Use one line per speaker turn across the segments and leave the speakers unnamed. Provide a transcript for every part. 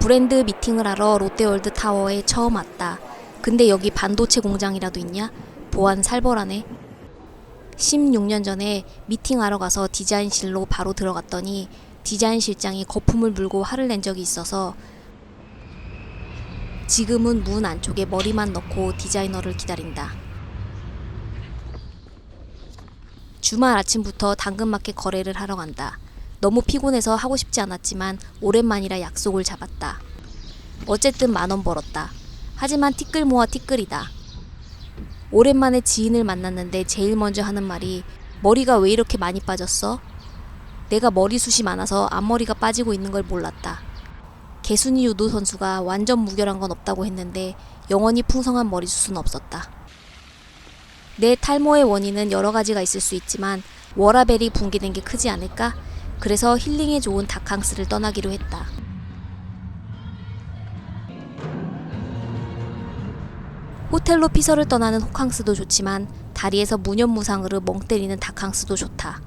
브랜드 미팅을 하러 롯데월드 타워에 처음 왔다. 근데 여기 반도체 공장이라도 있냐? 보안 살벌하네. 16년 전에 미팅하러 가서 디자인실로 바로 들어갔더니 디자인 실장이 거품을 물고 화를 낸 적이 있어서 지금은 문 안쪽에 머리만 넣고 디자이너를 기다린다. 주말 아침부터 당근마켓 거래를 하러 간다. 너무 피곤해서 하고 싶지 않았지만 오랜만이라 약속을 잡았다. 어쨌든 만원 벌었다. 하지만 티끌 모아 티끌이다. 오랜만에 지인을 만났는데 제일 먼저 하는 말이 머리가 왜 이렇게 많이 빠졌어? 내가 머리숱이 많아서 앞머리가 빠지고 있는 걸 몰랐다. 개순이 유도 선수가 완전 무결한 건 없다고 했는데 영원히 풍성한 머리숱은 없었다. 내 탈모의 원인은 여러 가지가 있을 수 있지만 워라벨이 붕괴된 게 크지 않을까? 그래서 힐링에 좋은 다캉스를 떠나기로 했다. 호텔로 피서를 떠나는 호캉스도 좋지만 다리에서 무념무상으로 멍 때리는 다캉스도 좋다.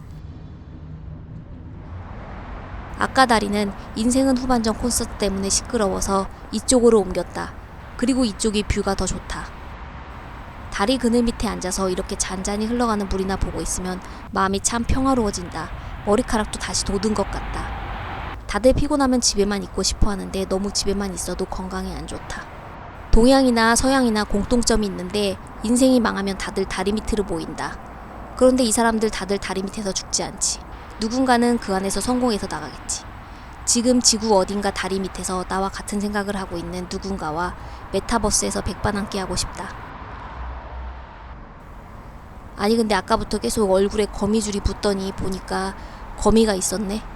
아까 다리는 인생은 후반전 콘서트 때문에 시끄러워서 이쪽으로 옮겼다. 그리고 이쪽이 뷰가 더 좋다. 다리 그늘 밑에 앉아서 이렇게 잔잔히 흘러가는 물이나 보고 있으면 마음이 참 평화로워진다. 머리카락도 다시 돋은 것 같다. 다들 피곤하면 집에만 있고 싶어 하는데 너무 집에만 있어도 건강에 안 좋다. 동양이나 서양이나 공통점이 있는데 인생이 망하면 다들 다리 밑으로 모인다. 그런데 이 사람들 다들 다리 밑에서 죽지 않지. 누군가는 그 안에서 성공해서 나가겠지. 지금 지구 어딘가 다리 밑에서 나와 같은 생각을 하고 있는 누군가와 메타버스에서 백반함께 하고 싶다. 아니 근데 아까부터 계속 얼굴에 거미줄이 붙더니 보니까 거미가 있었네.